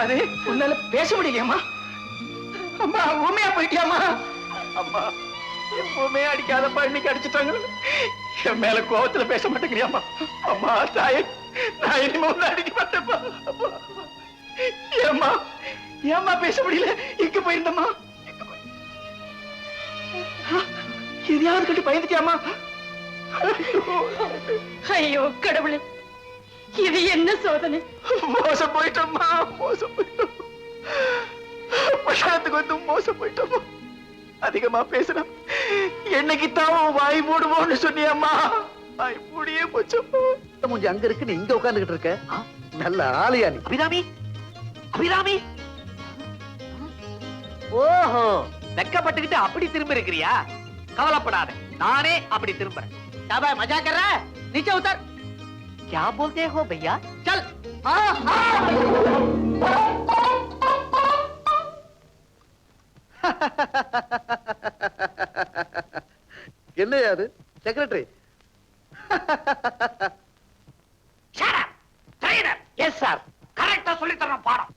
என்னம்மா உன்னால பேச முடியலையாம்மா. அம்மா ஊமையா போயிட்டியாமா அம்மா எப்பவுமே அடிக்காதப்பா இன்னைக்கு அடிச்சுட்டாங்க. என் மேல கோபத்துல பேச மாட்டேங்கிறியாமா அம்மா தாயே நான் இனிமே ஒண்ணு அடிக்க மாட்டேப்பா ஏம்மா ஏம்மா பேச முடியல? இங்க போயிருந்தம்மா? எதையாவது கட்டி பயந்துட்டியாமா ஐயோ கடவுளே. இது என்ன சோதனை? மோசம் போயிட்டோம்மா மோசம் போயிட்டோம் பட்டாளத்துக்கு வந்து மோச போயிட்டோம்மா அதிகமா பேசுறோம் என்னைக்குத்தான் வாய் மூடுவோம்னு சொன்னியம்மா. வாய் மூடியே போச்சோம்மா. கொஞ்சம் அங்க இருக்கு நீ இங்க உட்காந்துகிட்டு இருக்க. நல்ல ஆலையா நீ. அபிராமி? அபிராமி? ஓஹோ வெக்கப்பட்டுக்கிட்டு அப்படி திரும்ப இருக்கிறியா கவலைப்படாத நானே அப்படி திரும்புறேன். மஜா கர நிச்சய உத்தார். क्या बोलते हो भैया चल என்னையா அது செக்ரட்டரி எஸ் சார் கரெக்டா சொல்லி தரேன் பாடம்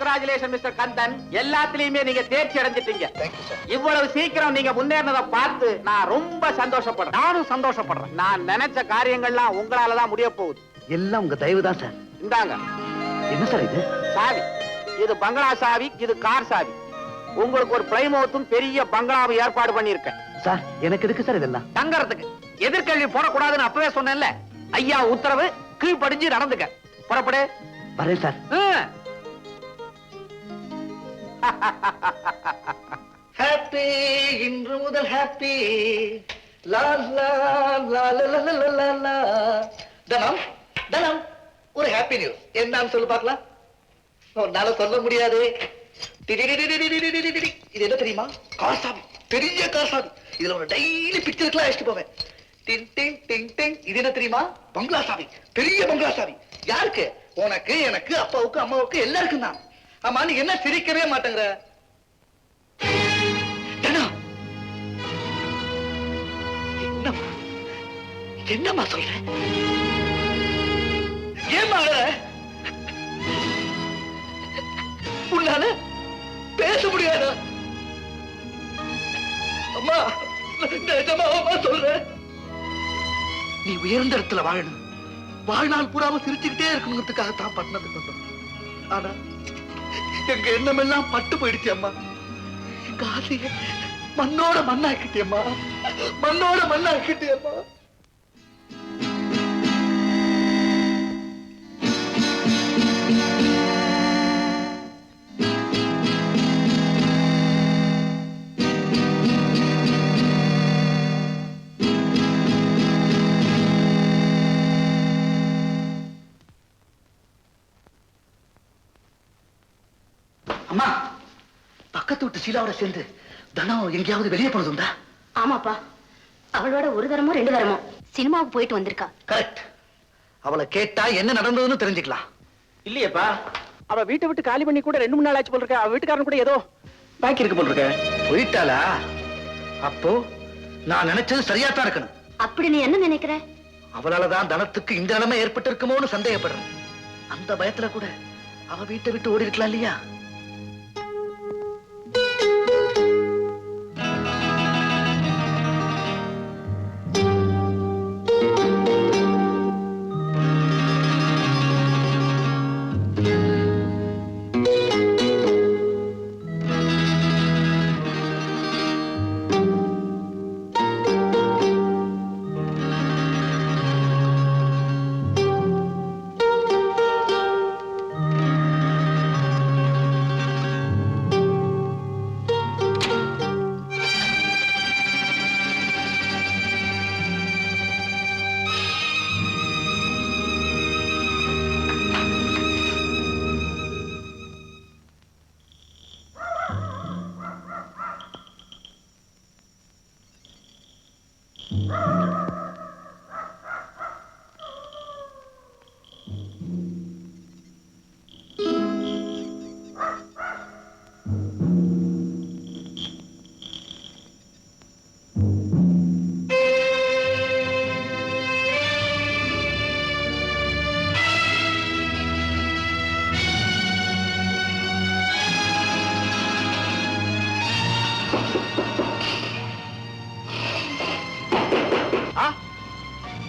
கங்க்ராச்சுலேஷன் மிஸ்டர் கந்தன் எல்லாத்துலயுமே நீங்க தேர்ச்சி அடைஞ்சிட்டீங்க. இவ்வளவு சீக்கிரம் நீங்க முன்னேறினதை பார்த்து நான் ரொம்ப சந்தோஷப்படுறேன். நானும் சந்தோஷப்படுறேன். நான் நினைச்ச காரியங்கள்லாம் உங்களால தான் முடிய போகுது. எல்லாம் உங்க தயவு தான் சார் இந்தாங்க. என்ன சார் இது? சாவி. இது பங்களா சாவி இது கார் சாவி. உங்களுக்கு ஒரு பிளைமோத்தும் பெரிய பங்களாவை ஏற்பாடு பண்ணியிருக்கேன். சார் எனக்கு எதுக்கு சார் இதெல்லாம்? தங்கறதுக்கு. எதிர்கல்வி போடக்கூடாதுன்னு அப்பவே சொன்னேன்ல. ஐயா உத்தரவு கீழ்ப்படிஞ்சு நடந்துக்க. புறப்படு. வரேன் சார். ஹாப்பி இன்று முதல் ஹாப்பி லா லா லா தனம் தனம் ஒரு ஹாப்பி நியூஸ் என்னன்னு சொல்லு பார்க்கலாம். உன்னால சொல்ல முடியாது. இது என்ன தெரியுமா? கார் சாமி பெரிய கார் சாமி இதுல டெய்லி பிக்சருக்குலாம் அழைச்சிட்டு போவேன். டிங் டிங் டிங். இது என்ன தெரியுமா? பங்களா சாமி. பெரிய பங்களா சாமி. யாருக்கு? உனக்கு எனக்கு அப்பாவுக்கு அம்மாவுக்கு எல்லாருக்கும் தான். ஆமா நீ என்ன சிரிக்கவே மாட்டேங்கிற? என்னம்மா? என்னம்மா சொல்ற? ஏமா அழற? உன்னால பேச முடியாத? அம்மா நிஜமாவா சொல்றேன் நீ உயர்ந்த இடத்துல வாழணும். வாழ்நாள் பூராம சிரிச்சுக்கிட்டே இருக்கணுங்கிறதுக்காகத்தான் பட்டணத்துக்கு வந்தோம். ஆனா எங்க எண்ணமெல்லாம் பட்டு போயிடுச்சு அம்மா. எங்க மண்ணோட மண்ணாக்கிட்டியம்மா மண்ணோட மண்ணாக்கிட்டியம்மா சீலாவோட சேர்ந்து தனம் எங்கேயாவது வெளியே போனதுண்டா? ஆமாப்பா. அவளோட ஒரு தரமோ ரெண்டு தரமோ. சினிமாவுக்கு போயிட்டு வந்திருக்கா. கரெக்ட் அவளை கேட்டா என்ன நடந்ததுன்னு தெரிஞ்சுக்கலாம். இல்லையேப்பா. அவ வீட்டை விட்டு காலி பண்ணி கூட ரெண்டு மூணு நாள் ஆச்சு போல் இருக்க அவ வீட்டுக்காரன் கூட ஏதோ பாக்கி இருக்கு போல் இருக்க போயிட்டாளா? அப்போ நான் நினைச்சது சரியா தான் இருக்கணும். அப்படி நீ என்ன நினைக்கிற? அவளாலதான் தனத்துக்கு இந்த நிலைமை ஏற்பட்டு இருக்குமோன்னு சந்தேகப்படுறேன். அந்த பயத்துல கூட அவ வீட்டை விட்டு ஓடி இருக்கலாம் இல்லையா?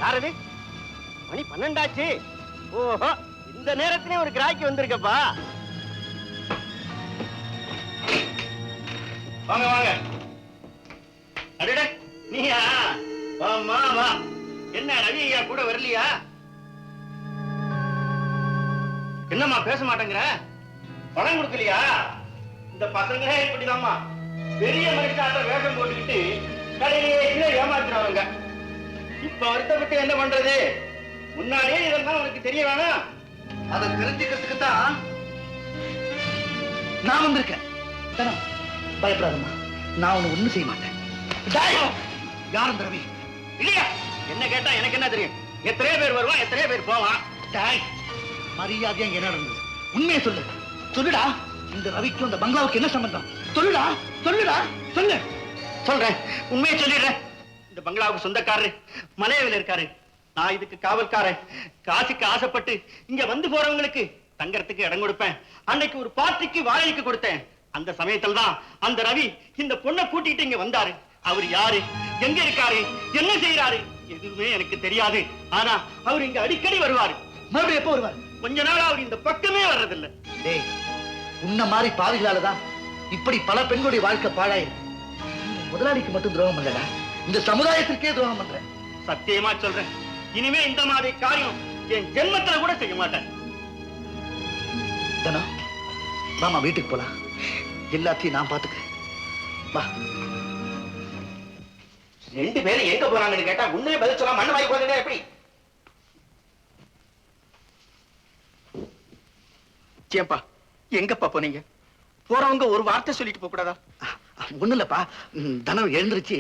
யாரது? மணி பன்னெண்டாச்சு. ஓஹோ இந்த நேரத்திலே ஒரு கிராக்கி வந்திருக்கப்பா. வாங்க வாங்க. அடடே நீயா? வாம்மா வா என்ன ரவி ஐயா கூட வரலையா? என்னம்மா பேச மாட்டேங்கிற? பணம் கொடுக்கலையா? இந்த பசங்களே இப்படிதாம்மா. பெரிய மனுஷாட்ட வேஷம் போட்டுக்கிட்டு கடையிலே ஏமாத்துறவங்க. இப்ப வருத்தப்பட்டு என்ன பண்றது? முன்னாடியே இதெல்லாம் உனக்கு தெரிய வேணாம். அதை தெரிஞ்சுக்கிறதுக்கு தான் நான் வந்திருக்கேன். பயப்படாதம்மா. நான் உன்னை ஒண்ணு செய்ய மாட்டேன். யாரும் தரவி ரவி இல்லையா? என்ன கேட்டா எனக்கு என்ன தெரியும்? எத்தனையோ பேர் வருவான் எத்தனையோ பேர் போவான் டாய்! மரியாதையா என்ன நடந்தது? உண்மையை சொல்லு. சொல்லுடா. இந்த ரவிக்கும் இந்த பங்களாவுக்கு என்ன சம்பந்தம்? சொல்லுடா. சொல்லுடா. சொல்லு. சொல்றேன். உண்மையை சொல்லிடுறேன். இந்த பங்களாவுக்கு சொந்தக்காரரு மலையவில் இருக்காரு. நான் இதுக்கு காவல்காரன். காசுக்கு ஆசைப்பட்டு இங்க வந்து போறவங்களுக்கு தங்கறதுக்கு இடம் கொடுப்பேன். அன்னைக்கு ஒரு பார்ட்டிக்கு வாடகைக்கு கொடுத்தேன். அந்த சமயத்துல தான் அந்த ரவி இந்த பொண்ணை கூட்டிட்டு இங்க வந்தாரு. அவர் யாரு? எங்க இருக்காரு? என்ன செய்யறாரு எதுவுமே எனக்கு தெரியாது. ஆனா அவர் இங்க அடிக்கடி வருவாரு. மறுபடியும் எப்போ வருவார்? கொஞ்ச நாள் அவர் இந்த பக்கமே வர்றதில்லை. டேய் உன்ன மாதிரி பாவிகளால தான் இப்படி பல பெண்களுடைய வாழ்க்கை பாழாயிருக்கு. நீ முதலாளிக்கு மட்டும் துரோகம் பண்ணலடா. இந்த சமுதாயத்திற்கே துரோகம் பண்ற சத்தியமா சொல்றேன். இனிமே இந்த மாதிரி காரியம் என் ஜென்மத்துல கூட செய்ய மாட்டேன். தனம் வாமா வீட்டுக்கு போலாம். எல்லாத்தையும் நான் பாத்துக்கிறேன். வா. ரெண்டு பேரும் எங்க போறாங்கன்னு கேட்டா உண்மையை பதில் சொல்ல மண்ணு வாங்கி போறீங்க எப்படி? ஏன்பா எங்கப்பா போனீங்க? போறவங்க ஒரு வார்த்தை சொல்லிட்டு போக கூடாதா ஒண்ணு இல்லப்பா தனம் எழுந்திருச்சு.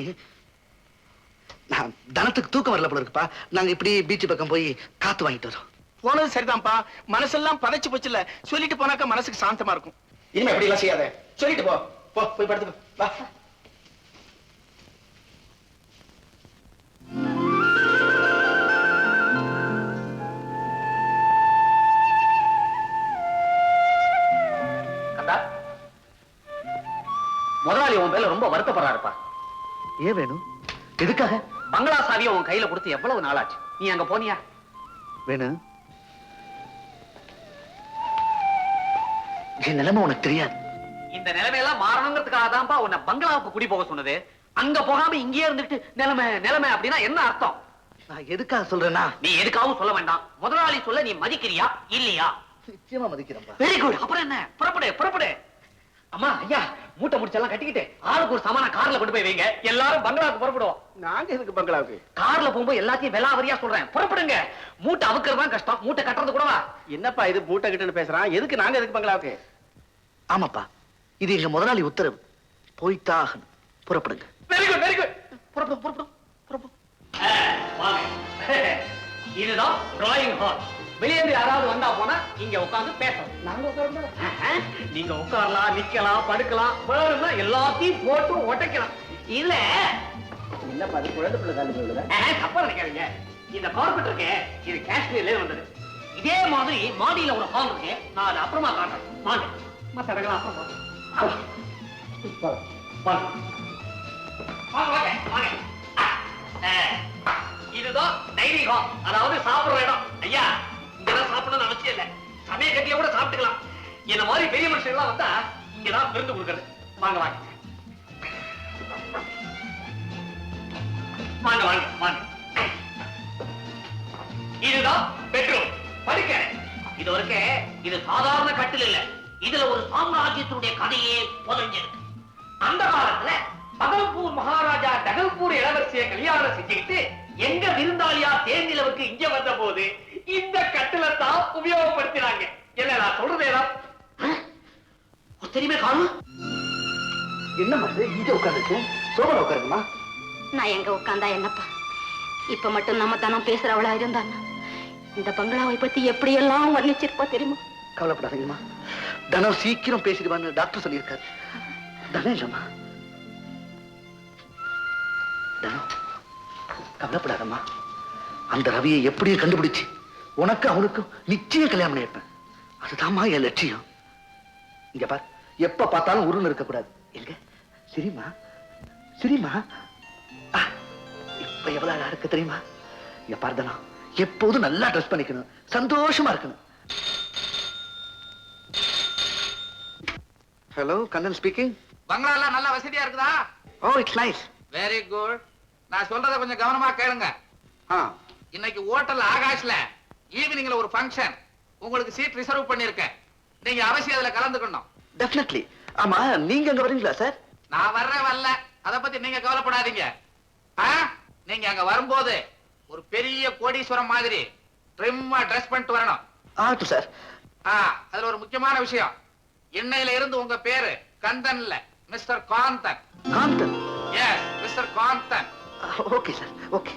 நான் தனத்துக்கு தூக்கம் வரல போல இருக்குப்பா. நாங்க இப்படி பீச் பக்கம் போய் காத்து வாங்கிட்டு வரோம். போனது சரிதான்ப்பா. மனசெல்லாம் பதைச்சு போச்சுல சொல்லிட்டு போனாக்கா மனசுக்கு சாந்தமா இருக்கும். இனிமே அப்படி எல்லாம் செய்யாத. சொல்லிட்டு போ. போ போய் படுத்துக்கோ. வா. முதலாளி உன் பேர்ல ரொம்ப வருத்தப்படுறாருப்பா. ஏன் வேணும்? எதுக்காக? பங்களா சாவியை உன் கையில கொடுத்து எவ்வளவு நாளாச்சு? நீ அங்க போனியா? வேணும் என் நிலைமை உனக்கு தெரியாது. இந்த நிலைமையெல்லாம் மாறணுங்கிறதுக்காக தான்ப்பா உன்னை பங்களாவுக்கு குடி போக சொன்னது. அங்க போகாம இங்கேயே இருந்துட்டு நிலைமை நிலைமை அப்படின்னா என்ன அர்த்தம்? நான் எதுக்காக சொல்றேன்னா? நீ எதுக்காகவும் சொல்ல வேண்டாம். முதலாளி சொல்ல நீ மதிக்கிறியா? இல்லையா? நிச்சயமா மதிக்கிறேன்ப்பா வெரி குட் அப்புறம் என்ன? புறப்படு புறப்படு. அம்மா ஐயா மூட்டை முடிச்செல்லாம் கட்டிக்கிட்டு ஆளுக்கு ஒரு சமான கார்ல கொண்டு போய் வைங்க. எல்லாரும் பங்களாவுக்கு புறப்படுவோம். நாங்க எதுக்கு பங்களாவுக்கு? கார்ல போகும்போது எல்லாத்தையும் விலாவரியா சொல்றேன். புறப்படுங்க. மூட்டை அவுக்கிறது தான் கஷ்டம். மூட்டை கட்டுறது கூடவா? என்னப்பா இது மூட்டை கிட்டன்னு பேசுறான்? எதுக்கு நாங்க எதுக்கு பங்களாவுக்கு? ஆமாப்பா இது எங்க முதலாளி உத்தரவு. போய்த்தான் ஆகணும் புறப்படுங்க. வெரி குட் வெரி குட் புறப்படும் புறப்படும் புறப்படும். இதுதான் டிராயிங் ஹால் வெளியேந்து யாராவது வந்தா போனா இங்க உட்கார்ந்து பேசணும். நாங்க உட்கார்ந்து? நீங்க உட்காரலாம் நிக்கலாம் படுக்கலாம். வேணும்னா எல்லாத்தையும் போட்டு உடைக்கலாம் இல்ல. என்னப்பா அது குழந்தை பிள்ளை காலத்துல ஆஹ், தப்பா நினைக்காதீங்க. இந்த கார்பெட் இருக்கே. இது காஷ்மீர்ல வந்தது. இதே மாதிரி மாடியில ஒரு ஹால் இருக்கு. நான் அதை அப்புறமா காட்டுறேன். வாங்க. மத்த இடங்கள் அப்புறம். வாங்க. இதுதான் டைனிங் ஹால் அதாவது சாப்பிடுற இடம். ஐயா இங்கதான் சாப்பிடணும்னு அவசியம் இல்ல. சமய கட்டில கூட சாப்பிட்டுக்கலாம். என்ன மாதிரி பெரிய மனுஷன் எல்லாம் வந்தா இங்கதான் விருந்து கொடுக்கறது. வாங்க வாங்க. வாங்க வாங்க வாங்க. இதுதான் பெட்ரூம் படுக்க. இது வரைக்கும் இது சாதாரண கட்டில் இல்ல. இதுல ஒரு சாம்ராஜ்யத்தினுடைய கதையே புதஞ்சிருக்கு அந்த காலத்துல பகல்பூர் மகாராஜா டகல்பூர் இளவரசியை கல்யாணம் செஞ்சுக்கிட்டு எங்க விருந்தாளியா தேர்நிலவுக்கு இங்க வந்த போது இந்த கட்டில தான் உபயோகப்படுத்தினாங்க. என்ன நான் சொல்றது தெரியுமே காணும்? என்ன மாதிரி இங்க உட்காந்துருக்கு சோபல உட்காருமா நான் எங்க உட்கார்ந்தா என்னப்பா? இப்ப மட்டும் நம்ம தானம் பேசுறவளா இருந்தான்னா இந்த பங்களாவை பத்தி எப்படி எல்லாம் வர்ணிச்சிருப்பா தெரியுமா? கவலைப்படாதீங்கம்மா. தனம் சீக்கிரம் பேசிடுவான்னு டாக்டர் சொல்லியிருக்காரு. தனம் இல்லம்மா. தனம் கவலைப்படாதம்மா. அந்த ரவியை எப்படியும் கண்டுபிடிச்சு உனக்கு அவனுக்கும் நிச்சயம் கல்யாணம் பண்ணி வைப்பேன் அதுதாம்மா என் லட்சியம். இங்க பார் எப்ப பார்த்தாலும் உருன்னு இருக்கக்கூடாது. எங்க? சிரிமா சிரிமா ஆ, இப்ப எவ்வளவு அழகா இருக்கு தெரியுமா? இங்க பாருதனா எப்போதும் நல்லா ட்ரெஸ் பண்ணிக்கணும். சந்தோஷமா இருக்கணும். ஹலோ கண்ணன் ஸ்பீக்கிங் பங்களா எல்லாம் நல்ல வசதியா இருக்குதா? Oh it's nice very good நான் சொல்றத கொஞ்சம் கவனமா கேளுங்க. இன்னைக்கு ஹோட்டல் ஆகாஷ்ல. ஈவினிங்ல ஒரு ஃபங்க்ஷன் உங்களுக்கு சீட் ரிசர்வ் பண்ணிருக்கேன். நீங்க அவசியம் அதுல கலந்துக்கணும். டெஃபினெட்லி ஆமா நீங்க அங்க வரீங்களா சார் நான் வர்றேன் வரல. அத பத்தி நீங்க கவலைப்படாதீங்க. ஆ? நீங்க அங்க வரும்போது ஒரு பெரிய கோடீஸ்வரம் மாதிரி ட்ரிம்மா ட்ரெஸ் பண்ணிட்டு வரணும். ஆகட்டும் சார் ஆ, அதுல ஒரு முக்கியமான விஷயம். இன்னையில இருந்து உங்க பேரு கந்தன் இல்ல mister Kanthan. Kanthan? Yes mister Kanthan. Okay sir okay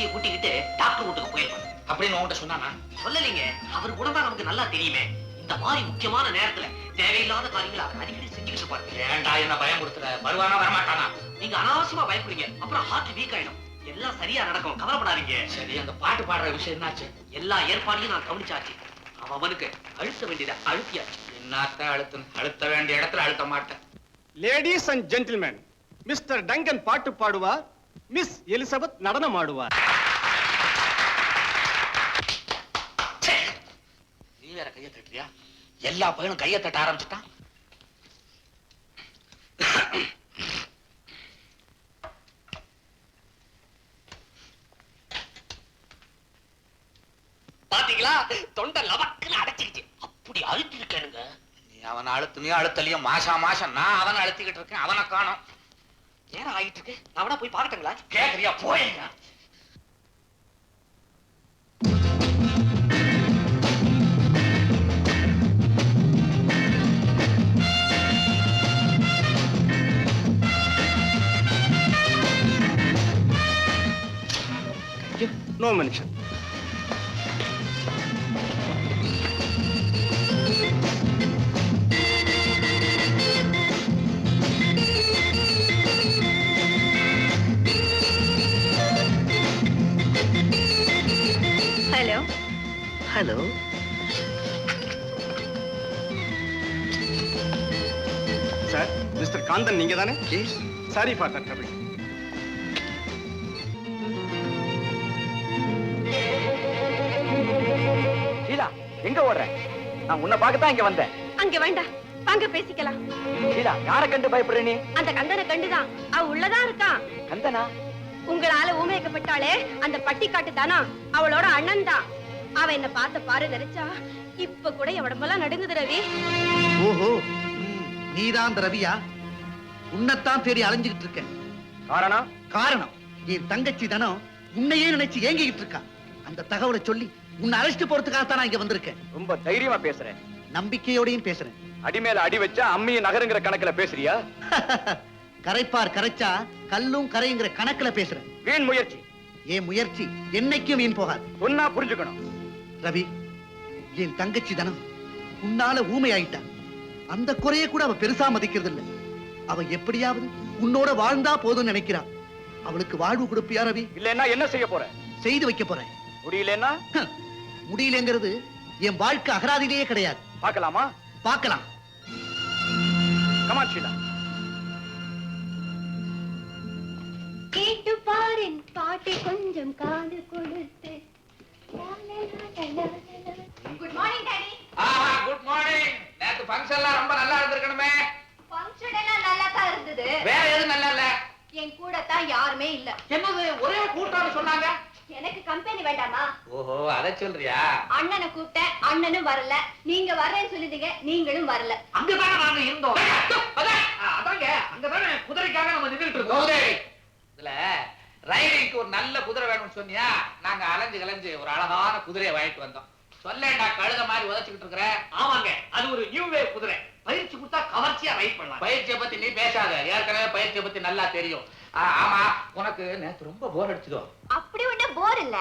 தங்கச்சியை கூட்டிக்கிட்டு டாக்டர் வீட்டுக்கு போயிருப்பாங்க அப்படின்னு உங்ககிட்ட சொன்னானா? சொல்லலைங்க. அவர் தான் நமக்கு நல்லா தெரியுமே. இந்த மாதிரி முக்கியமான நேரத்துல தேவையில்லாத காரியங்களை அவர் அடிக்கடி செஞ்சுக்கிட்டு இருப்பாரு. ஏன்டா என்ன பயம் கொடுத்துற வருவானா வரமாட்டானா? நீங்க அனாவசியமா பயப்படுங்க. அப்புறம் ஹார்ட் வீக் ஆயிடும். எல்லாம் சரியா நடக்கும். கவலைப்படாதீங்க. சரி அந்த பாட்டு பாடுற விஷயம் என்னாச்சு? எல்லா ஏற்பாடையும் நான் கவனிச்சாச்சு. அவன் அவனுக்கு அழுத்த வேண்டியதை அழுத்தியாச்சு. என்னத்த அழுத்து அழுத்த வேண்டிய இடத்துல அழுத்த மாட்டேன். Ladies and gentlemen mister Duncan பாட்டு பாடுவார். மிஸ் எலிசபெத் நடனம் ஆடுவார் நீ வேற கைய தட்டுறியா எல்லா பையனும் கைய தட்ட ஆரம்பிச்சுட்டான். பாத்தீங்களா? தொண்டை லவக்குன்னு அடைச்சிக்கிச்சு. அப்படி அழுத்தி இருக்கேனுங்க நீ அவனை அழுத்துனியோ அழுத்தலையோ மாசா மாசம் நான் அவனை அழுத்திக்கிட்டு இருக்கேன் அவனை காணோம். நேரம் ஆகிட்டு இருக்கு நான் வேணா போய் பார்க்கட்டுங்களா? கேக்குறியா? போயேங்க no mention. Hello sir mister Kanthan நீங்க தானே? Sorry for that trouble Sheela எங்க ஓடுற? நான் உன்னை பார்க்கத்தான் இங்க வந்தேன். அங்க வேண்டாம் வாங்க பேசிக்கலாம். ஷீலா யாரை கண்டு பயப்படுற நீ? அந்த கந்தனை கண்டுதான். அவ உள்ளதான் இருக்கான். கந்தனா? உங்களால ஊமேக்கப்பட்டாளே அந்த பட்டிக்காட்டு தானா அவளோட அண்ணன் தான் அவ என்ன பார்த்த பாரு நினைச்சா இப்ப கூட என் உடம்பெல்லாம் நடுங்குது ரவி. ஓஹோ நீதான் அந்த ரவியா? உன்னைத்தான் தேடி அலைஞ்சுகிட்டு இருக்கேன். காரணம்? காரணம் என் தங்கச்சி தானோ உன்னையே நினைச்சு ஏங்கிக்கிட்டு இருக்கா. அந்த தகவலை சொல்லி உன்னை அழைச்சிட்டு போறதுக்காகத்தான் நான் இங்க வந்திருக்கேன். ரொம்ப தைரியமா பேசுறேன். நம்பிக்கையோடையும் பேசுறேன். அடி மேல அடி வச்சா அம்மியும் நகருங்கிற கணக்குல பேசுறியா? கரைப்பார் கரைச்சா கல்லும் கரைங்கிற கணக்குல பேசுறேன். வீண் முயற்சி. என் முயற்சி என்னைக்கும் வீண் போகாது. சொன்னா புரிஞ்சுக்கணும். ரவி என் தங்கச்சி தனம் உன்னால ஊமை ஆயிட்டா அந்த குறைய கூட அவ பெருசா மதிக்கிறது இல்ல அவ எப்படியாவது உன்னோட வாழ்ந்தா போதும்னு நினைக்கிறா. அவளுக்கு வாழ்வு கொடுப்பியா ரவி? இல்லன்னா என்ன செய்ய போற? செய்து வைக்க போறேன் முடியலன்னா? முடியலங்கிறது என் வாழ்க்கை அகராதிலேயே கிடையாது. பார்க்கலாமா? பார்க்கலாம். கமான் ஷீலா கேட்டு பாரின் பாட்டை கொஞ்சம் காது கொடுத்து. Good morning daddy good morning நேத்து ஃபங்க்ஷன்லாம் ரொம்ப நல்லா இருந்திருக்கணுமே. ஃபங்க்ஷன் எல்லாம் நல்லா தான் இருந்தது. வேற எதுவும் நல்லா இல்ல? என் கூட தான் யாருமே இல்ல. என்னது ஒரே கூட்டம்னு சொன்னாங்க? எனக்கு கம்பெனி வேண்டாமா? ஓஹோ அதை சொல்றியா? அண்ணனை கூப்பிட்டேன் அண்ணனும் வரல. நீங்க வர்றேன்னு சொல்லிட்டீங்க நீங்களும் வரல. அங்கதானே நாங்க இருந்தோம். அதாங்க அங்கதானே குதிரைக்காக நம்ம நின்றுட்டு இருக்கோம். இதுல ரைடிங்க்கு ஒரு நல்ல குதிரை வேணும்னு சொன்னியா? நாங்க அலைஞ்சு கலைஞ்சு ஒரு அழகான குதிரையை வாங்கிட்டு வந்தோம். சொல்லேன்டா கழுத மாதிரி உதச்சிக்கிட்டு இருக்கிற? ஆமாங்க அது ஒரு நியூ வேவ் குதிரை. பயிற்சி கொடுத்தா கவர்ச்சியா ரைட் பண்ணலாம். பயிற்சியை பத்தி நீ பேசாத. ஏற்கனவே பயிற்சியை பத்தி நல்லா தெரியும். ஆமா உனக்கு நேத்து ரொம்ப போர் அடிச்சதோ? அப்படி ஒண்ணு போர் இல்ல.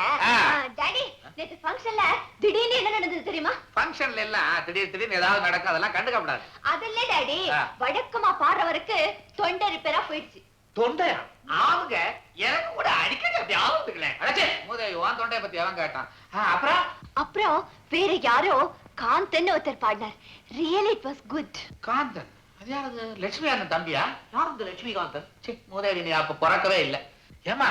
டாடி நேத்து ஃபங்க்ஷன்ல திடீர்னு என்ன நடந்தது தெரியுமா? ஃபங்க்ஷன்ல எல்லாம் திடீர் திடீர்னு ஏதாவது நடக்கும் அதெல்லாம் கண்டுக்கப்படாது அதல்ல டாடி ஆ. வழக்கமா பாடுறவருக்கு தொண்டை ரிப்பேரா போயிடுச்சு. தொண்டையா? ஆவுங்க எனக்கு கூட அடிக்கடி அப்படி ஆகுதுங்களே அடச்சே முதல் உன் தொண்டைய பத்தி அவன் கேட்டான்? அப்புறம்? அப்புறம் வேற யாரோ காந்தன் ஒருத்தர் பாடினார். Really it was good Kanthan? அது யாரது? லட்சுமி அண்ணன் தம்பியா? யார் இந்த லட்சுமிகாந்தன் சி முதலாளி நீ அப்ப பிறக்கவே இல்ல. ஏமா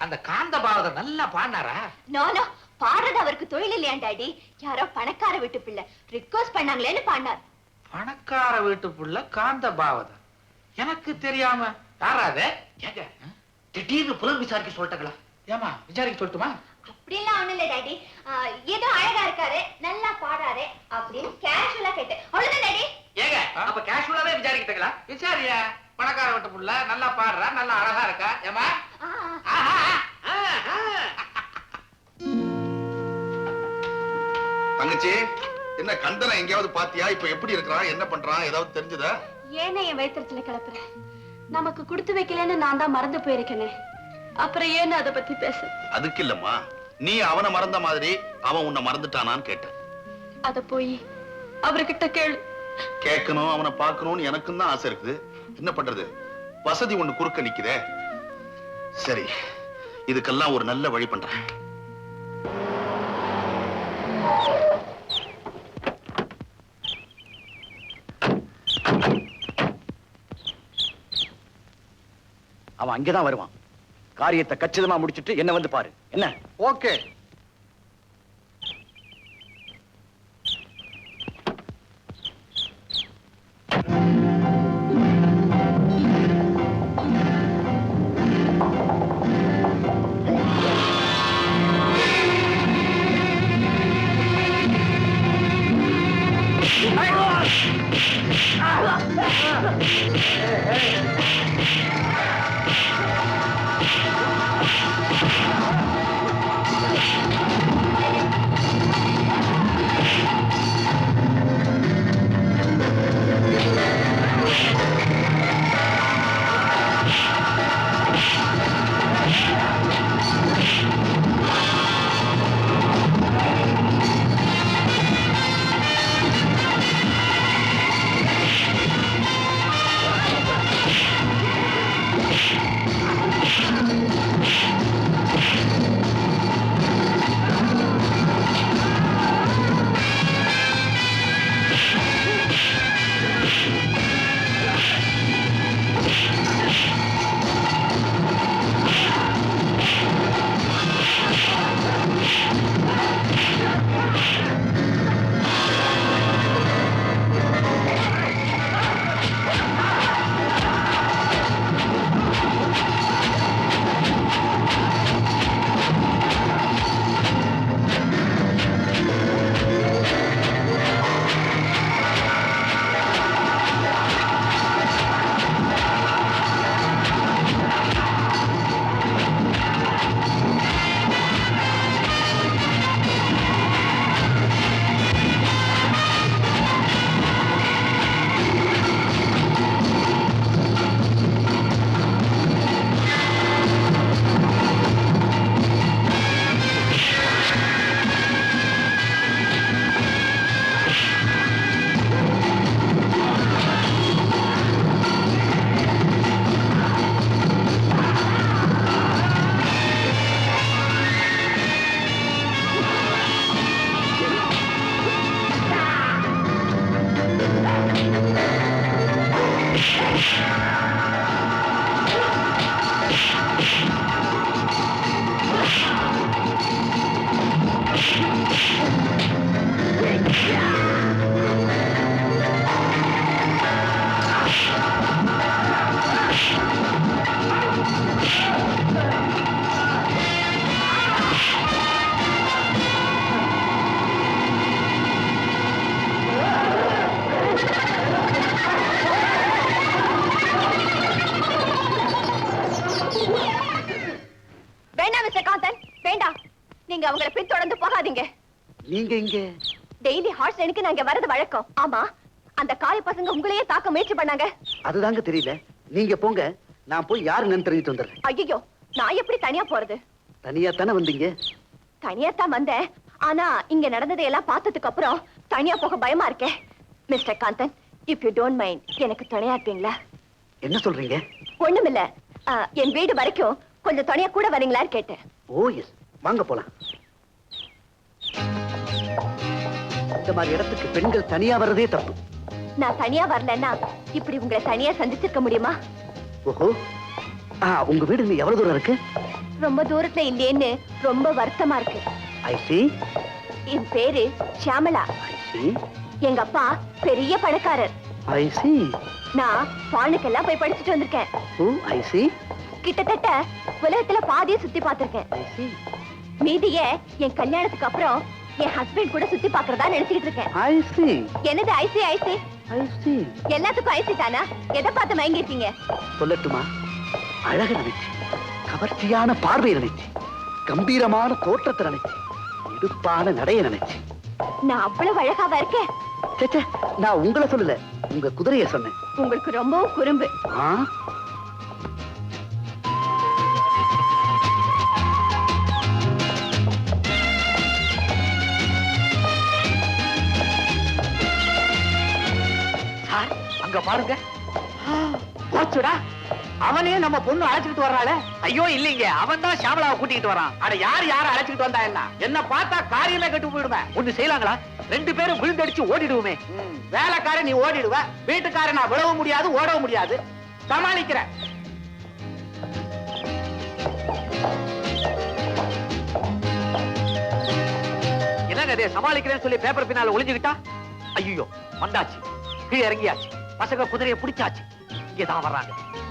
அந்த காந்த பாவத்தை நல்லா பாடினாரா? நோ நோ பாடுறது அவருக்கு தொழில் இல்லையா டாடி. யாரோ பணக்கார வீட்டு பிள்ளை. ரிக்வஸ்ட் பண்ணாங்களேன்னு பாடினார். பணக்கார வீட்டு புள்ள காந்த பாவதம் எனக்கு தெரியாம. யாராது ஏங்க திடீர்னு புலன் விசாரிக்க சொல்லிட்டாங்களா? ஏமா விசாரிக்க சொல்லட்டுமா? அப்படிலாம் ஒண்ணும் இல்ல டாடி. ஏதோ அழகா இருக்காரு நல்லா பாடுறாரு அப்படின்னு கேஷுவலா கேட்டேன் அவ்வளவுதான் டாடி. ஏங்க அப்ப கேஷுவலாவே விசாரிக்கிட்டாங்களா? விசாரியா? பணக்கார வீட்டு புள்ள நல்லா பாடுறா நல்லா அழகா இருக்கா? ஏமா ஆ, தங்கச்சி என்ன கந்தனை எங்கேயாவது பாத்தியா? இப்ப எப்படி இருக்கிறான்? என்ன பண்றான்? ஏதாவது தெரிஞ்சதா? ஏனே என் வயிற்றுல கிளப்புற நமக்கு கொடுத்து வைக்கலன்னு நான் தான் மறந்து போயிருக்கேனே. அப்புறம் ஏன்னு அதை பத்தி பேச? அதுக்கு இல்லம்மா நீ அவனை மறந்த மாதிரி அவன் உன்னை மறந்துட்டானான்னு கேட்டேன். அத போய் அவர்கிட்ட கேளு. கேட்கணும் அவனை பார்க்கணும்னு எனக்கும் தான் ஆசை இருக்குது. என்ன பண்றது? வசதி ஒண்ணு குறுக்க நிக்குதே. சரி இதுக்கெல்லாம் ஒரு நல்ல வழி பண்றேன். அவன் அங்கேதான் வருவான். காரியத்தை கச்சிதமா முடிச்சிட்டு என்ன வந்து பாரு. என்ன? ஓகே வேண்டாம் இங்க. டெய்லி ஹார்ஸ் எனக்கு நாங்க வரது வழக்கம். ஆமா அந்த காளி பசங்க உங்களையே தாக்க முயற்சி பண்ணாங்க. அதுதாங்க தெரியல. நீங்க போங்க. நான் போய் யாருங்கன்னு தெரிஞ்சுட்டு வந்துடுறேன். ஐயோ நான் எப்படி தனியா போறது? தனியா தானே வந்தீங்க? தனியா தான் வந்தேன். ஆனா இங்க நடந்ததை எல்லாம் பார்த்ததுக்கு அப்புறம் தனியா போக பயமா இருக்கேன் mister Kanthan if you don't mind எனக்கு துணையா இருப்பீங்களா என்ன சொல்றீங்க? ஒண்ணுமில்ல. ஆ, என் வீடு வரைக்கும் கொஞ்சம் துணையா கூட வரீங்களான்னு கேட்டேன். ஓ எஸ் வாங்க போலாம். இந்த மாதிரி இடத்துக்கு பெண்கள் தனியா வர்றதே தப்பு. நான் தனியா வரலன்னா இப்படி உங்களை தனியா சந்திச்சிருக்க முடியுமா? ஓஹோ. ஆ உங்க வீடு இங்க எவ்வளவு தூரம் இருக்கு? ரொம்ப தூரத்துல இல்லையேன்னு ரொம்ப வருத்தமா இருக்கு. ஐ சி என் பேரு ஐ சி எங்க அப்பா பெரிய பணக்காரர். ஐ சி நான் ஃபாரினுக்கெல்லாம் போய் படிச்சுட்டு வந்திருக்கேன். ஓ ஐ சி கிட்டத்தட்ட உலகத்துல பாதியை சுத்தி பார்த்திருக்கேன். மீதிய என் கல்யாணத்துக்கு அப்புறம் என் ஹஸ்பண்ட் கூட சுத்தி பார்க்கறதா நினைச்சிட்டு இருக்கேன். ஐ சி என்னது I see I see I see எல்லாத்துக்கும் ஐசி தானா? எதை பார்த்து மயங்கி இருக்கீங்க சொல்லட்டுமா? அழகு நினைச்சு கவர்ச்சியான பார்வை நினைச்சு கம்பீரமான தோற்றத்தை நினைச்சு இடுப்பான நடைய நினைச்சு நான் அவ்வளவு அழகாவா இருக்கேன்? ச்சே, ச்சே, நான் உங்களை சொல்லல உங்க குதிரைய சொன்னேன். உங்களுக்கு ரொம்பவும் குறும்பு. ஆ? பாருங்க. போச்சுடா. அவனே நம்ம பொண்ணு அழைச்சிட்டு வர்றாளே. ஐயோ இல்லீங்க. அவன் தான் ஷாமலாவை கூட்டிட்டு வரான். அட யார் யார அழைச்சிட்டு வந்தா என்ன? என்ன பார்த்தா காரியமே கட்டு போயிடுவேன் ஒண்ணு செய்யலாங்களா? ரெண்டு பேரும் விழுந்தடிச்சு ஓடிடுவோமே. வேலைக்காரன் நீ ஓடிடுவ. வீட்டுக்காரன் நான் விழவும் முடியாது ஓடவும் முடியாது. சமாளிக்கிறேன். என்னங்க சமாளிக்கிறேன்னு சொல்லி பேப்பர் பின்னால ஒளிஞ்சுக்கிட்டா? ஐயோ வந்தாச்சு. கீழே இறங்கியாச்சு. பசங்க குதிரையை பிடிச்சாச்சு. இங்கதான் வர்றாங்க.